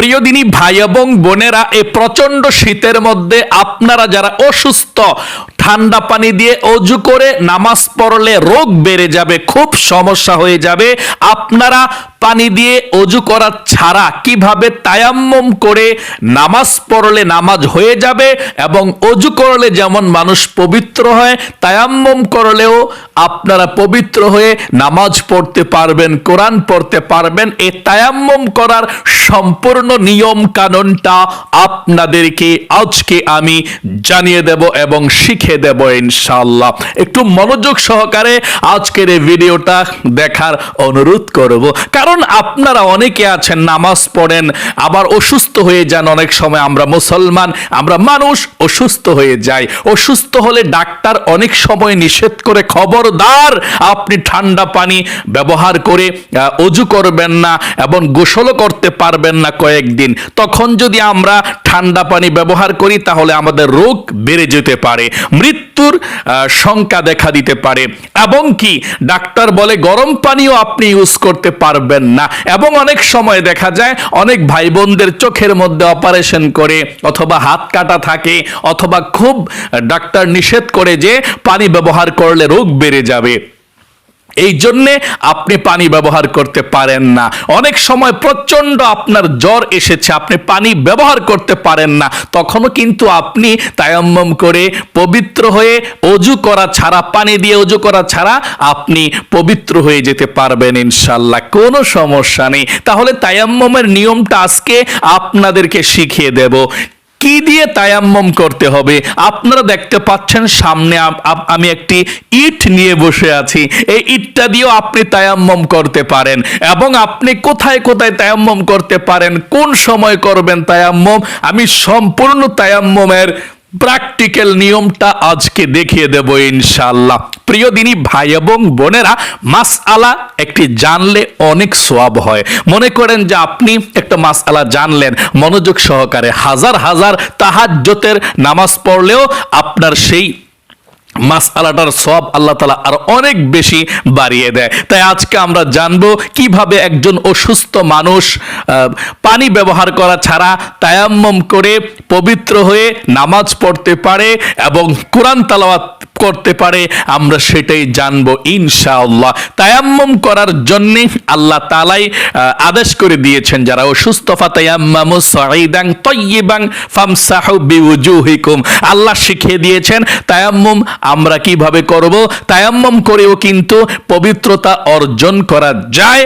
প্রিয় দিনী ভাই এবং বোনেরা এই প্রচণ্ড শীতের মধ্যে আপনারা যারা অসুস্থ ঠান্ডা পানি দিয়ে অজু করে নামাজ পড়লে রোগ বেড়ে যাবে, খুব সমস্যা হয়ে যাবে। আপনারা পানি দিয়ে অজু করা ছাড়া কীভাবে তায়াম্মম করে নামাজ পড়লে নামাজ হয়ে যাবে এবং অজু করলে যেমন মানুষ পবিত্র হয়, তায়াম্মম করলেও আপনারা পবিত্র হয়ে নামাজ পড়তে পারবেন, কোরআন পড়তে পারবেন। এই তায়াম্মম করার সম্পূর্ণ নিয়ম কানুনটা আপনাদেরকে আজকে আমি জানিয়ে দেব এবং শিখে দেব ইনশাআল্লাহ। একটু মনোযোগ সহকারে আজকের এই ভিডিওটা দেখার অনুরোধ করব। কারণ আপনারা অনেকে আছেন, নামাজ পড়েন, আবার অসুস্থ হয়ে যান অনেক সময়। আমরা মুসলমান, আমরা মানুষ, অসুস্থ হয়ে যাই। অসুস্থ হলে ডাক্তার অনেক সময় নিষেধ করে খবরদার, আপনি ঠান্ডা পানি ব্যবহার করে অজু করবেন না এবং গোসলও করতে পারবেন না কয়েকদিন। তখন যদি আমরা ঠান্ডা পানি ব্যবহার করি, তাহলে আমাদের রোগ বেড়ে যেতে পারে। মৃত্যুর শঙ্কা দেখা দিতে পারে। এবং কি, ডাক্তার বলে গরম পানিও আপনি ইউজ করতে পারবেন না। এবং অনেক সময় দেখা যায়, অনেক ভাই বোনদের চোখের মধ্যে অপারেশন করে, অথবা হাত কাটা থাকে, অথবা খুব ডাক্তার নিষেধ করে যে পানি ব্যবহার করলে রোগ বেড়ে যাবে। এই জন্যে আপনি পানি ব্যবহার করতে পারেন না। অনেক সময় প্রচণ্ড আপনার জ্বর এসেছে, আপনি পানি ব্যবহার করতে পারেন না। তখনও কিন্তু আপনি তায়াম্মম করে পবিত্র হয়ে অজু করা ছাড়া, পানি দিয়ে অজু করা ছাড়া আপনি পবিত্র হয়ে যেতে পারবেন ইনশাল্লাহ কোনো সমস্যা নেই। তাহলে তায়াম্মমের নিয়মটা আজকে আপনাদেরকে শিখিয়ে দেব। কি দিয়ে তায়াম্মম করতে হবে? আপনারা দেখতে পাচ্ছেন সামনে আম- একটি ইট নিয়ে বসে আছি। এই ইটটা দিয়েও আপনি তায়াম্মম করতে পারেন। এবং আপনি কোথায় কোথায় তায়াম্মম করতে পারেন, কোন সময় করবেন তায়াম্মম, আমি সম্পূর্ণ তায়াম্মমের প্র্যাকটিক্যাল নিয়মটা আজকে দেখিয়ে দেব ইনশাল্লাহ প্রিয় দিনী ভাই এবং বোনেরা মাস আলা একটি জানলে অনেক সোয়াব হয় মনে করেন যে আপনি একটা মাস আলা জানলেন মনোযোগ সহকারে হাজার হাজার তাহাজ্জতের নামাজ পড়লেও আপনার সেই মাসআলাটার সব আল্লাহ তালা আর অনেক বেশি বাড়িয়ে দেয়। তাই আজকে আমরা জানব কীভাবে একজন অসুস্থ মানুষ পানি ব্যবহার করা ছাড়া তায়াম্মম করে পবিত্র হয়ে নামাজ পড়তে পারে এবং কোরআন তালাওয়াত করতে পারে, আমরা সেটাই জানব ইনশাআল্লাহ। তায়াম্মম করার জন্য আল্লাহ তালাই আদেশ করে দিয়েছেন যারা অসুস্থ ফাতায়াম্মামু সাঈদান তাইয়িবান ফামসাহু বিউজুহিকুম। আল্লাহ শিখিয়ে দিয়েছেন, তায়াম্মম আমরা কীভাবে করব? তায়াম্মম করেও কিন্তু পবিত্রতা অর্জন করা যায়।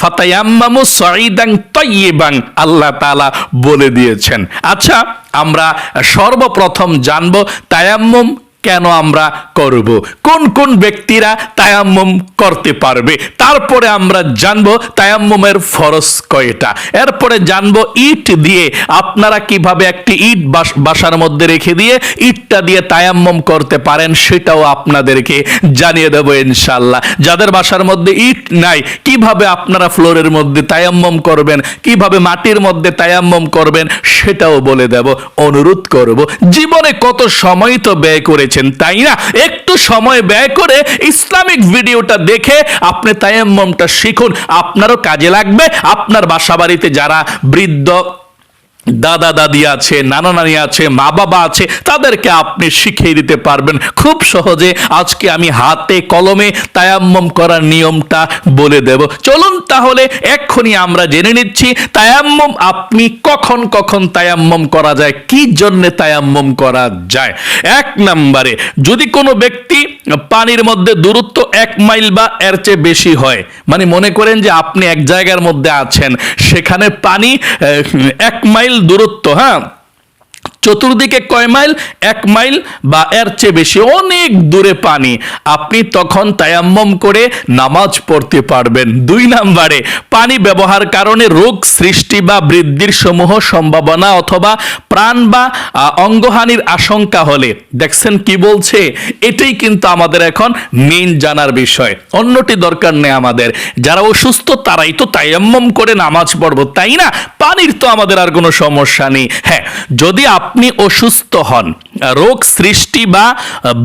ফাতায়াম্মামু সাঈদান তাইয়িবান, আল্লাহ তাআলা বলে দিয়েছেন। আচ্ছা আমরা সর্বপ্রথম জানব, তায়াম্মম কেন আমরা করব? কোন কোন ব্যক্তিরা তায়াম্মম করতে পারবে? তারপরে আমরা জানব তায়াম্মমের ফরজ কয়টা। এরপরে জানব ইট দিয়ে আপনারা কীভাবে একটি ইট বাস- বাসার মধ্যে রেখে দিয়ে ইটটা দিয়ে তায়াম্মম করতে পারেন সেটাও আপনাদেরকে জানিয়ে দেবো ইনশাল্লাহ যাদের বাসার মধ্যে ইট নাই, কীভাবে আপনারা ফ্লোরের মধ্যে তায়াম্মম করবেন, কীভাবে মাটির মধ্যে তায়াম্মম করবেন সেটাও বলে দেব, অনুরোধ করব। জীবনে কত সময় তো ব্যয় করেছেন তাই না? একটু সময় ব্যয় করে ইসলামিক ভিডিওটা দেখে আপনি তায়াম্মমটা শিখুন। আপনারও কাজে লাগবে। আপনার বাসাবাড়িতে যারা বৃদ্ধ দাদা দাদি আছে, নানা নানি আছে, মা বাবা আছে, তাদেরকে আপনি শিখিয়ে দিতে পারবেন। খুব সহজে আজকে আমি হাতে কলমে তায়াম্মম করার নিয়মটা বলে দেব। চলুন তাহলে এক্ষুনি আমরা জেনে নিচ্ছি তায়াম্মম আপনি কখন কখন তায়াম্মম করা যায়, কি জন্যে তায়াম্মম করা যায়। এক নম্বরে, যদি কোনো ব্যক্তি পানির মধ্যে দূরত্ব এক মাইল বা এর চেয়ে বেশি হয়। মানে মনে করেন যে আপনি এক জায়গার মধ্যে আছেন। সেখানে পানি এক মাইল দূরত্ব হ্যাঁ? চতুর্দিকে কয় মাইল? এক মাইল বা এর চেয়ে বেশি। অনেক দূরে পানি। আপনি তখন তায়াম্মম করে নামাজ পড়তে পারবেন। দুই নাম্বারে, পানি ব্যবহার কারণে রোগ সৃষ্টি বা বৃদ্ধির সমূহ সম্ভাবনা অথবা প্রাণ বা অঙ্গহানির আশঙ্কা হলে। দেখছেন কি বলছে? এটাই কিন্তু আমাদের এখন মেন জানার বিষয়। অন্যটি দরকার নেই আমাদের। যারা অসুস্থ তারাই তো তায়াম্মম করে নামাজ পড়ব। তাই না? পানির তো আমাদের আর কোনো সমস্যা নেই। হ্যাঁ যদি আপনি অসুস্থ হন, রোগ সৃষ্টি বা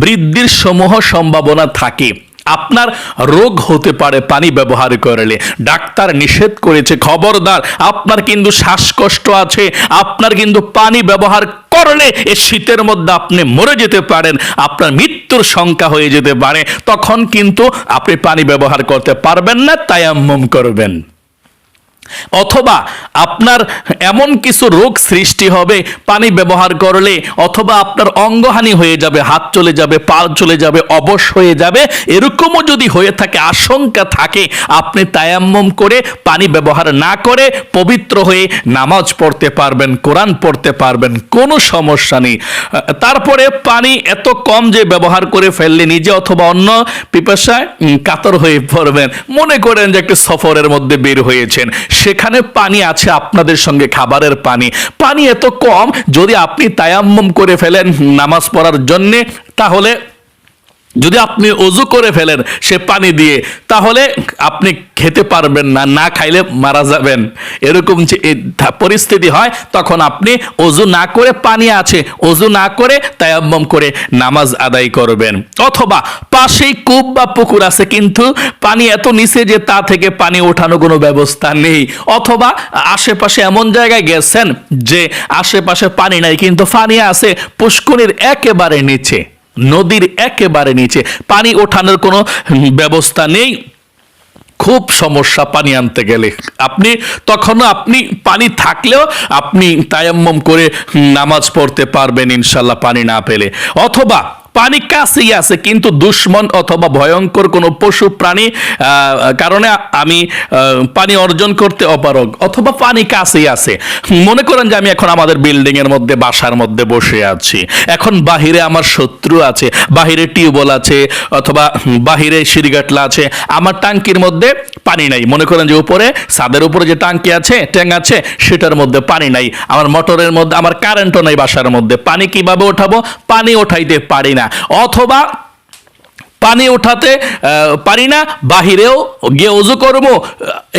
বৃদ্ধির সমূহ সম্ভাবনা থাকে। আপনার রোগ হতে পারে পানি ব্যবহার করলে। ডাক্তার নিষেধ করেছে, খবরদার, আপনার কিন্তু শ্বাসকষ্ট আছে, আপনার কিন্তু পানি ব্যবহার করলে এই শীতের মধ্যে আপনি মরে যেতে পারেন, আপনার মৃত্যুর সংখ্যা হয়ে যেতে পারে। তখন কিন্তু আপনি পানি ব্যবহার করতে পারবেন না, তায়াম্মম করবেন। অথবা আপনার এমন কিছু রোগ সৃষ্টি হবে, পানি ব্যবহার করলে, অথবা আপনার অঙ্গহানি হয়ে যাবে, হাত চলে যাবে, পা চলে যাবে, অবশ হয়ে যাবে, এরকমও যদি হয়ে থাকে, আশঙ্কা থাকে, আপনি তায়াম্মম করে পানি ব্যবহার না করে পবিত্র হয়ে নামাজ পড়তে পারবেন, কোরআন পড়তে পারবেন, কোনো সমস্যা নেই। তারপরে পানি এত কম যে ব্যবহার করে ফেললে নিজে অথবা অন্য পিপাসায় কাতর হয়ে পড়বেন। মনে করেন যে একটা সফরের মধ্যে বের হয়েছেন। সেখানে পানি আছে আপনাদের সঙ্গে, খাবারের পানি। পানি এত কম, যদি আপনি তায়াম্মম করে ফেলেন, নামাজ পড়ার জন্যে, তাহলে যদি আপনি অজু করে ফেলেন সে পানি দিয়ে, তাহলে আপনি খেতে পারবেন না না খাইলে মারা যাবেন। এরকম যে পরিস্থিতি হয়, তখন আপনি অজু না করে পানি আছে, অজু না করে তায়াম্মম করে নামাজ আদায় করবেন। অথবা পাশেই কূপ বা পুকুর আছে, কিন্তু পানি এত নিচে যে তা থেকে পানি ওঠানো কোনো ব্যবস্থা নেই। অথবা আশেপাশে এমন জায়গায় গেছেন যে আশেপাশে পানি নাই, কিন্তু পানি আছে পুষ্করির একেবারে নিচে। নদীর একেবারে নিচে। পানি ওঠানোর কোনো ব্যবস্থা নেই। খুব সমস্যা পানি আনতে গেলে। আপনি তখনও আপনি পানি থাকলেও আপনি তায়াম্মম করে নামাজ পড়তে পারবেন ইনশাল্লাহ পানি না পেলে। অথবা পানি কাছেই আছে, কিন্তু দুশ্মন অথবা ভয়ঙ্কর কোনো পশু, প্রাণী কারণে আমি পানি অর্জন করতে অপারগ, অথবা পানি কাছেই আছে। মনে করেন যে আমি এখন আমাদের বিল্ডিং এর মধ্যে, বাসার মধ্যে বসে আছি। এখন বাহিরে আমার শত্রু আছে, বাহিরে টিউবওয়েল আছে, অথবা বাহিরে সিঁড়িগাটলা আছে। আমার টাঙ্কির মধ্যে পানি নাই। মনে করেন যে উপরে, ছাদের উপরে যে টাঙ্কি আছে, ট্যাং আছে, সেটার মধ্যে পানি নাই। আমার মোটরের মধ্যে, আমার কারেন্টও নাই বাসার মধ্যে। পানি কীভাবে ওঠাবো? পানি ওঠাইতে পারি না। অথবা পানি আহ, পারি না বাহিরেও গিয়ে উজু করব।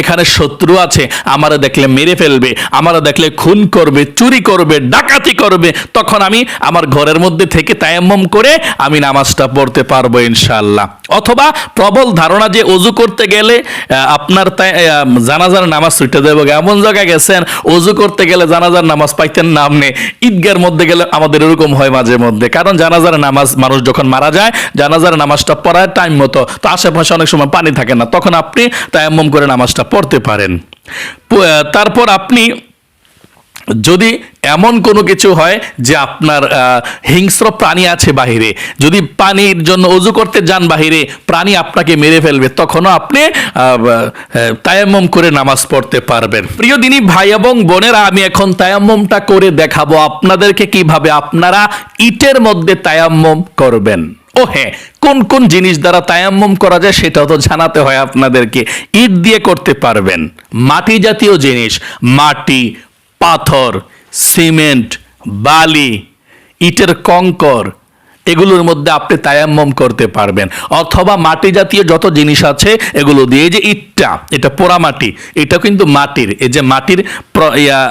এখানে শত্রু আছে আমারা দেখলে মেরে ফেলবে আমারা দেখলে খুন করবে চুরি করবে ডাকাতি করবে। তখন আমি আমার ঘরের মধ্যে থেকে তায়াম্মম করে আমি নামাজটা পড়তে পারব ইনশাআল্লাহ। অথবা প্রবল ধারণা যে অজু করতে গেলে আপনার জানাজার নামাজ ছুটে দেবো। এমন জায়গায় গেছেন অজু করতে গেলে জানাজার নামাজ পাইতেন নাম নেই। ঈদগার মধ্যে গেলে আমাদের এরকম হয় মাঝে মধ্যে। কারণ জানাজার নামাজ মানুষ যখন মারা যায় জানাজার নামাজটা পড়ায় টাইম মতো। তো আশেপাশে অনেক সময় পানি থাকে না। তখন আপনি তায়াম্মম করে নামাজটা পড়তে পারেন। তারপর আপনি যদি এমন কোনো কিছু হয় যে আপনার হিংস্র প্রাণী আছে বাহিরে, যদি পানির জন্য অজু করতে যান বাহিরে, প্রাণী আপনাকে মেরে ফেলবে, তখনও আপনি তায়াম্মম করে নামাজ পড়তে পারবেন। প্রিয় দিনী ভাই এবং বোনেরা, আমি এখন তায়াম্মমটা করে দেখাবো। আপনাদেরকে কীভাবে আপনারা ইটের মধ্যে তায়াম্মম করবেন। ও হ্যাঁ কোন কোন জিনিস দ্বারা তায়াম্মম করা যায় সেটাও তো জানাতে হয় আপনাদেরকে। ইট দিয়ে করতে পারবেন। মাটি জাতীয় জিনিস, মাটি, পাথর, সিমেন্ট, বালি, ইটের কঙ্কর, এগুলোর মধ্যে আপনি তায়াম্মম করতে পারবেন। অথবা মাটি জাতীয় যত জিনিস আছে, এগুলো দিয়ে যে ইটটা, এটা পোড়া মাটি, এটা কিন্তু মাটির, এই যে মাটির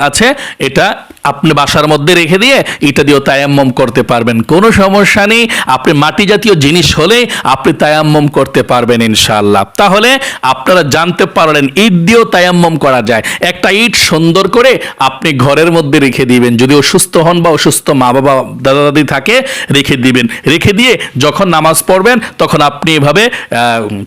আছে, এটা আপনি বাসার মধ্যে রেখে দিয়ে এটা দিয়েও তায়াম্মম করতে পারবেন। কোনো সমস্যা নেই। আপনি মাটি জাতীয় জিনিস হলে আপনি তায়াম্মম করতে পারবেন ইনশাআল্লাহ। তাহলে আপনারা জানতে পারলেন, ইট দিয়েও তায়াম্মম করা যায়। একটা ইট সুন্দর করে আপনি ঘরের মধ্যে রেখে দিবেন। যদি অসুস্থ হন বা অসুস্থ মা বাবা, দাদা দাদি থাকে, রেখে দিবেন। রেখে দিয়ে যখন নামাজ পড়বেন, তখন আপনি এভাবে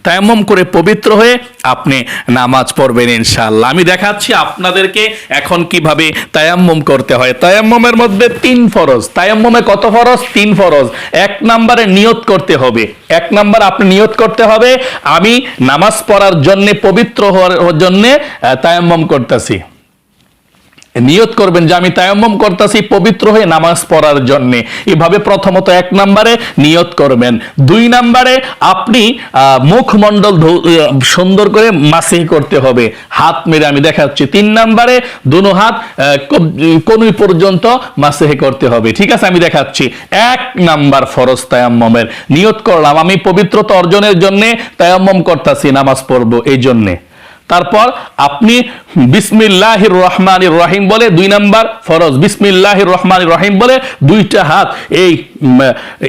তায়াম্মম করে পবিত্র হয়ে আপনি নামাজ পড়বেন ইনশাআল্লাহ। আমি দেখাচ্ছি আপনাদেরকে এখন কীভাবে তায়াম্মম করতে হয়। তায়াম্মমের মধ্যে তিন ফরজ। তায়াম্মমে কত ফরজ? তিন ফরজ। এক নম্বরে নিয়ত করতে হবে। এক নম্বর আপনি নিয়ত করতে হবে, আমি নামাজ পড়ার জন্য, পবিত্র হওয়ার জন্য তায়াম্মম করতেছি। নিয়ত করবেন যে আমি তায়াম্মম করতেছি, পবিত্র হয়ে নামাজ পড়ার জন্য। এভাবে প্রথমত এক নম্বরে নিয়ত করবেন। দুই নম্বরে আপনি মুখমণ্ডল সুন্দর করে মাসিহ করতে হবে। হাত মেরে আমি দেখাচ্ছি। তিন নম্বরে দুনো হাত কনুই পর্যন্ত মাসিহ করতে হবে। ঠিক আছে, আমি দেখাচ্ছি। এক নাম্বার ফরজ তায়াম্মমের। নিয়ত করলাম, আমি পবিত্রতা অর্জনের জন্য তায়াম্মম করতেছি, নামাজ পড়ব এই জন্যে। তারপর আপনি বিসমিল্লাহির রহমানির রহিম বলে দুই নাম্বার ফরজ। বিসমিল্লাহির রহমানির রহিম বলে দুইটা হাত এই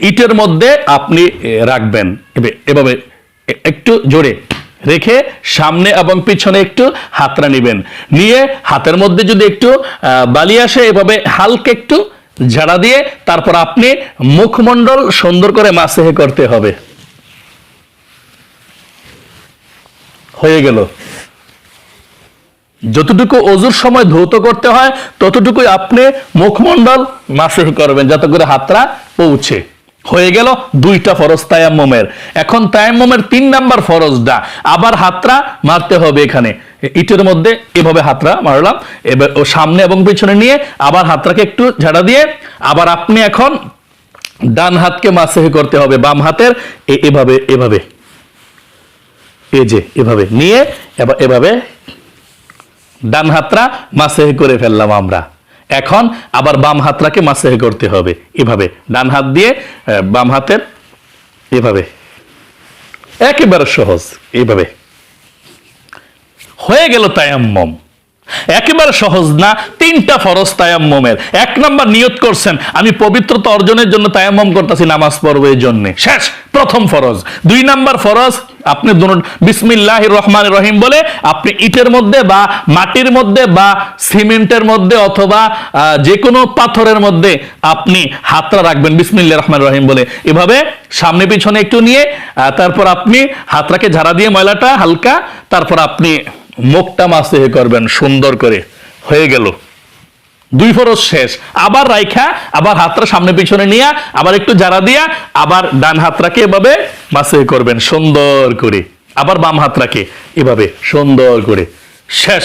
ইটের মধ্যে আপনি রাখবেন। এভাবে একটু জোরে রেখে সামনে এবং পিছনে একটু হাতরা নেবেন। নিয়ে হাতের মধ্যে যদি একটু বালি আসে, এভাবে হালকা একটু ঝাড়া দিয়ে তারপর আপনি মুখমণ্ডল সুন্দর করে মাসেহে করতে হবে। হয়ে গেল। যতটুকু অজুর সময় ধৌত করতে হয়, ততটুকুই আপনি মুখমণ্ডল মাসেহ করবেন যাতে করে হাতরা পৌঁছে। হয়ে গেল দুইটা ফরজ তায়াম্মমের। এখন তায়াম্মমের তিন নাম্বার ফরজটা, আবার হাতরা মারতে হবে এখানে। ইটের মধ্যে এভাবে হাতরা মারলাম, এবার ও সামনে এবং পিছনে নিয়ে আবার হাতরাকে একটু ঝাড়া দিয়ে, আবার আপনি এখন ডান হাতকে মাসেহ করতে হবে, বাম হাতের এভাবে এভাবে। এই যে, এভাবে নিয়ে এভাবে ডান হাতরা মাসেহে করে ফেললাম আমরা। এখন আবার বাম হাতরাকে মাসেহে করতে হবে। এভাবে ডান হাত দিয়ে বাম হাতের এভাবে। একেবারে সহজ, এভাবে। হয়ে গেল তায়াম্মম। একেবারে সহজ না, তিনটা ফরজ তায়াম্মমের। এক নম্বর নিয়ত করছেন, আমি পবিত্রতা অর্জনের জন্য তায়াম্মম করতেছি নামাজ পড়ব এই জন্য। শেষ, প্রথম ফরজ। দুই নাম্বার ফরজ, আপনি বিসমিল্লাহ রহমান রহিম বলে আপনি ইটের মধ্যে বা মাটির মধ্যে বা সিমেন্টের মধ্যে অথবা যে কোনো পাথরের মধ্যে আপনি হাতটা রাখবেন বিসমিল্লা রহমান রহিম বলে। এভাবে সামনে পিছনে একটু নিয়ে তারপর আপনি হাতটাকে ঝাড়া দিয়ে ময়লাটা হালকা, তারপর আপনি মুখটা মাসে করবেন, সুন্দর করে। হয়ে গেল। দুই ফরজ শেষ। আবার রাইখা, আবার হাতটা সামনে পিছনে নিয়ে, আবার একটু জারা দিয়া, আবার ডান হাতটাকে এভাবে মাসে করবেন, সুন্দর করে। আবার বাম হাতটাকে এভাবে, সুন্দর করে। শেষ।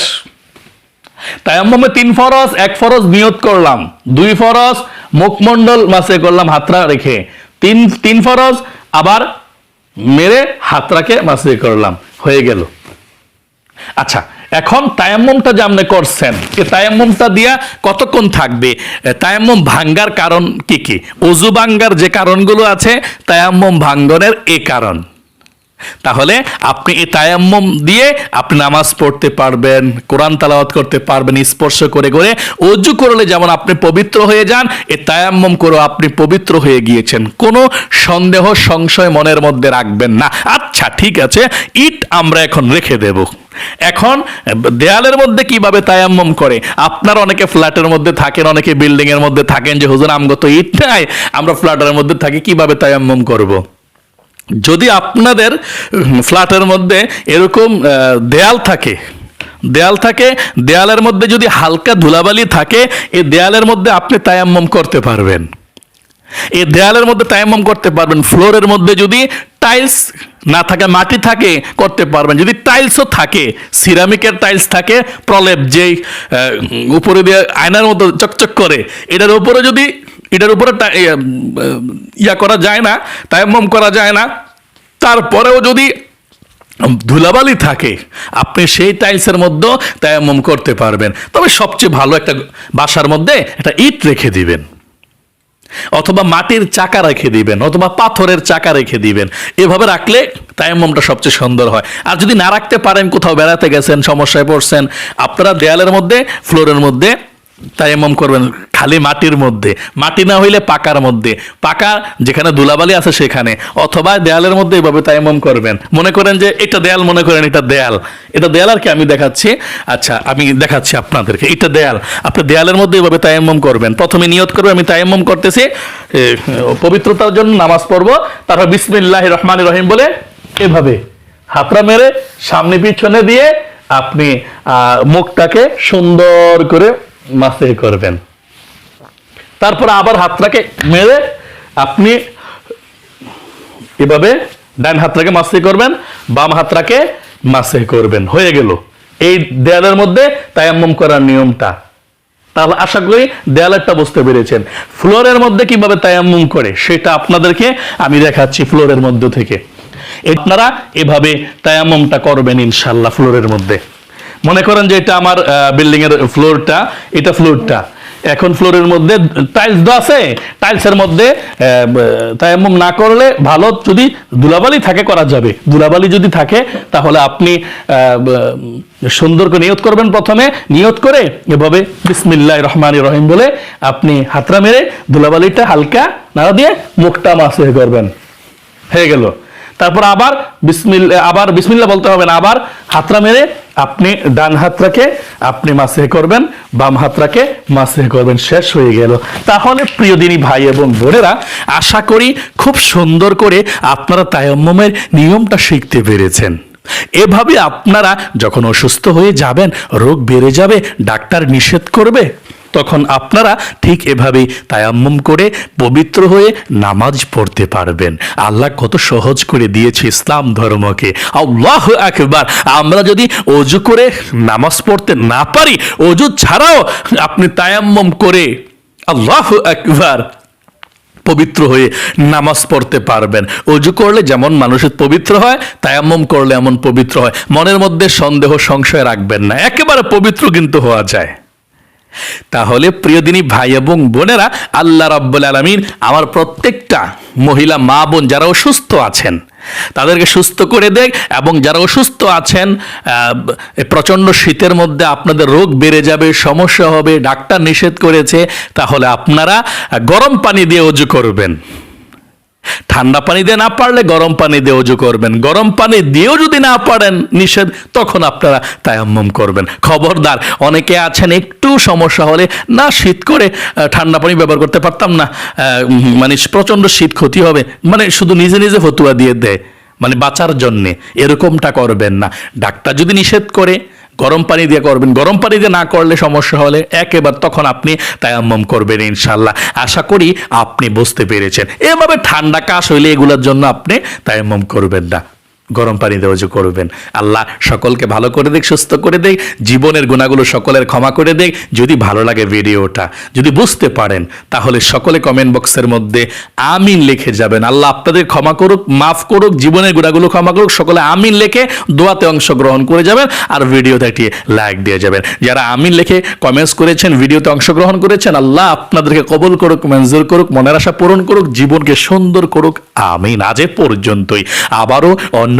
তায়াম্মমে তিন ফরজ, এক ফরজ নিয়ত করলাম। দুই ফরজ, মুখমণ্ডল মাসে করলাম হাতরা রেখে। তিন তিন ফরজ, আবার মেরে হাতরাকে মাসে করলাম। হয়ে গেল। আচ্ছা এখন তায়াম্মমটা যে আপনি করছেন, এই তায়াম্মমটা দিয়া কতক্ষণ থাকবে? তায়াম্মম ভাঙ্গার কারণ কি কি? অজু ভাঙ্গার যে কারণগুলো আছে, তায়াম্মম ভাঙ্গনের এ কারণ। তাহলে আপনি এই তায়াম্মম দিয়ে আপনি নামাজ পড়তে পারবেন, কোরআন তালাওয়াত করতে পারবেন, স্পর্শ করে করে অজু করলে যেমন আপনি পবিত্র হয়ে যান এ তায়াম্মম করে আপনি পবিত্র হয়ে গিয়েছেন। কোনো সন্দেহ, সংশয় মনের মধ্যে রাখবেন না। আচ্ছা ঠিক আছে, ইট আমরা এখন রেখে দেব। এখন দেয়ালের মধ্যে কীভাবে তায়াম্মম করে? আপনার অনেকে ফ্ল্যাটের মধ্যে থাকেন, অনেকে বিল্ডিং এর মধ্যে থাকেন যে, হুজুর আমগত ইট নাই, আমরা ফ্ল্যাটের মধ্যে থাকি, কীভাবে তায়াম্মম করব। যদি আপনাদের ফ্ল্যাটের মধ্যে এরকম দেয়াল থাকে দেয়াল থাকে, দেয়ালের মধ্যে যদি হালকা ধুলাবালি থাকে, এই দেয়ালের মধ্যে আপনি তায়াম্মম করতে পারবেন। এই দেয়ালের মধ্যে তায়াম্মম করতে পারবেন। ফ্লোরের মধ্যে যদি টাইলস না থাকে, মাটি থাকে, করতে পারবেন। যদি টাইলসও থাকে, সিরামিকের টাইলস থাকে, প্রলেপ যেই উপরে দিয়ে আয়নার মতো চকচক করে, এটার উপরে যদি এটার উপরে ইয়া, ইয়া করা যায় না তায়াম্মম করা যায় না। তারপরেও যদি ধুলাবালি থাকে আপনি সেই টাইলসের মধ্যেও তায়াম্মম করতে পারবেন। তবে সবচেয়ে ভালো একটা বাসার মধ্যে একটা ইট রেখে দিবেন। অথবা মাটির চাকা রেখে দিবেন অথবা পাথরের চাকা রেখে দিবেন। এভাবে রাখলে তায়াম্মমটা সবচেয়ে সুন্দর হয়। আর যদি না রাখতে পারেন কোথাও বেড়াতে গেছেন সমস্যায় পড়ছেন আপনারা দেয়ালের মধ্যে ফ্লোরের মধ্যে তায়াম্মম করবেন খালি মাটির মধ্যে। মাটি না হইলে পাকার মধ্যে। পাকা যেখানে ধুলাবালি আছে সেখানে। অথবা দেয়ালের মধ্যে এভাবে তায়াম্মম করবেন। মনে করেন যে এটা দেয়াল, মনে করেন এটা দেয়াল। এটা দেয়াল আর কি আমি দেখাচ্ছি। আচ্ছা আমি দেখাচ্ছি আপনাদেরকে। এটা দেয়াল। আপনি দেয়ালের মধ্যে এভাবে তায়াম্মম করবেন। প্রথমে নিয়ত করবে আমি তায়াম্মম করতেছি। পবিত্রতার জন্য নামাজ পড়ব। তারপর বিসমিল্লাহ রহমান রহিম বলে এভাবে হাতরা মেরে সামনে পিছনে দিয়ে আপনি মুখটাকে সুন্দর করে মাসে করবেন। তারপর আবার হাতটাকে মেরে আপনি এভাবে ডান হাতটাকে মাসে করবেন, বাম হাতটাকে মাসে করবেন। হয়ে গেল। এই দেয়ালের মধ্যে তায়াম্মম করার নিয়মটা। তাহলে আশা করি দেয়ালেরটা বুঝতে পেরেছেন। ফ্লোরের মধ্যে কীভাবে তায়াম্মুম করে, সেটা আপনাদেরকে আমি দেখাচ্ছি ফ্লোরের মধ্যে থেকে। আপনারা এভাবে তায়াম্মুমটা করবেন ইনশাল্লাহ ফ্লোরের মধ্যে। মনে করেন যে এটা আমার বিল্ডিং এর ফ্লোরটা এটা ফ্লোরটা এখন ফ্লোরের মধ্যে টাইলস তো আছে টাইলসের মধ্যে তায়াম্মুম না করলে ভালো যদি ধুলাবালি থাকে করা যাবে। ধুলাবালি যদি থাকে, তাহলে আপনি সুন্দর করে নিয়ত করবেন প্রথমে। নিয়ত করে এভাবে বিসমিল্লাহ রহমান রহিম বলে আপনি হাতরা মেরে ধুলাবালিটা হালকা নাড়া দিয়ে মুখটা মাসে করবেন। হয়ে গেল। তারপর আবার বিসমিল্লা আবার বিসমিল্লা বলতে হবে না, আবার হাতরা মেরে আপনি ডান হাতটাকে আপনি মাসে করবেন, বাম হাতটাকে মাসে করবেন, শেষ হয়ে গেল। তাহলে প্রিয় দিনী ভাই এবং বোনেরা, আশা করি খুব সুন্দর করে আপনারা তায়াম্মমের নিয়মটা শিখতে পেরেছেন। এভাবে আপনারা যখন অসুস্থ হয়ে যাবেন, রোগ বেড়ে যাবে, ডাক্তার নিষেধ করবে তখন আপনারা ঠিক এভাবেই তায়াম্মুম করে পবিত্র হয়ে নামাজ পড়তে পারবেন। আল্লাহ কত সহজ করে দিয়েছে ইসলাম ধর্মকে। আল্লাহ একবার আমরা যদি অজু করে নামাজ পড়তে না পারি, অজু ছাড়াও আপনি তায়াম্মুম করে আল্লাহ একবার পবিত্র হয়ে নামাজ পড়তে পারবেন। অজু করলে যেমন মানুষের পবিত্র হয়, তায়াম্মম করলে এমন পবিত্র হয়। মনের মধ্যে সন্দেহ, সংশয় রাখবেন না। একেবারে পবিত্র কিন্তু হওয়া যায়। তাহলে প্রিয় দিনী ভাই এবং বোনেরা, আল্লাহ রাব্বুল আলমিন আমার প্রত্যেকটা মহিলা মা বোন যারা অসুস্থ আছেন, তাদেরকে সুস্থ করে দেখ এবং যারা অসুস্থ আছেন প্রচণ্ড শীতের মধ্যে আপনাদের রোগ বেড়ে যাবে, সমস্যা হবে, ডাক্তার নিষেধ করেছে, তাহলে আপনারা গরম পানি দিয়ে অজু করবেন। ঠান্ডা পানি দিয়ে না পারলে গরম পানি দিয়ে অজু করবেন। গরম পানি দিয়েও যদি না পারেন নিষেধ, তখন আপনারা তায়াম্মম করবেন। খবরদার, অনেকে আছেন একটু সমস্যা হলে না শীত করে ঠান্ডা পানি ব্যবহার করতে পারতাম না। মানে প্রচণ্ড শীত ক্ষতি হবে। মানে শুধু নিজে নিজে ফতুয়া দিয়ে দেয় মানে বাঁচার জন্যে। এরকমটা করবেন না। ডাক্তার যদি নিষেধ করে গরম পানি দিয়ে করবেন। গরম পানি দিয়ে না করলে সমস্যা হলে একেবারে তখন আপনি তায়াম্মম করবেন ইনশাল্লাহ আশা করি আপনি বুঝতে পেরেছেন। এভাবে ঠান্ডা কাশ হইলে এগুলোর জন্য আপনি তায়াম্মম করবেন না। গরম পানি যে করবেন। আল্লাহ সকলকে ভালো করে দেখ, সুস্থ করে দেখ, জীবনের গুণাগুলো সকলের ক্ষমা করে দেখ। যদি ভালো লাগে ভিডিওটা, যদি বুঝতে পারেন, তাহলে সকলে কমেন্ট বক্সের মধ্যে আমিন লিখে যাবেন। আল্লাহ আপনাদের ক্ষমা করুক, মাফ করুক, জীবনের গুণাগুলো ক্ষমা করুক, সকলে আমিন লিখে দোয়াতে অংশগ্রহণ করে যাবেন আর ভিডিওতে একটি লাইক দিয়ে যাবেন। যারা আমিন লিখে কমেন্টস করেছেন, ভিডিওতে অংশগ্রহণ করেছেন, আল্লাহ আপনাদেরকে কবল করুক, মঞ্জুর করুক, মনের আশা পূরণ করুক, জীবনকে সুন্দর করুক, আমিন। আজ পর্যন্তই। আবারও অন্য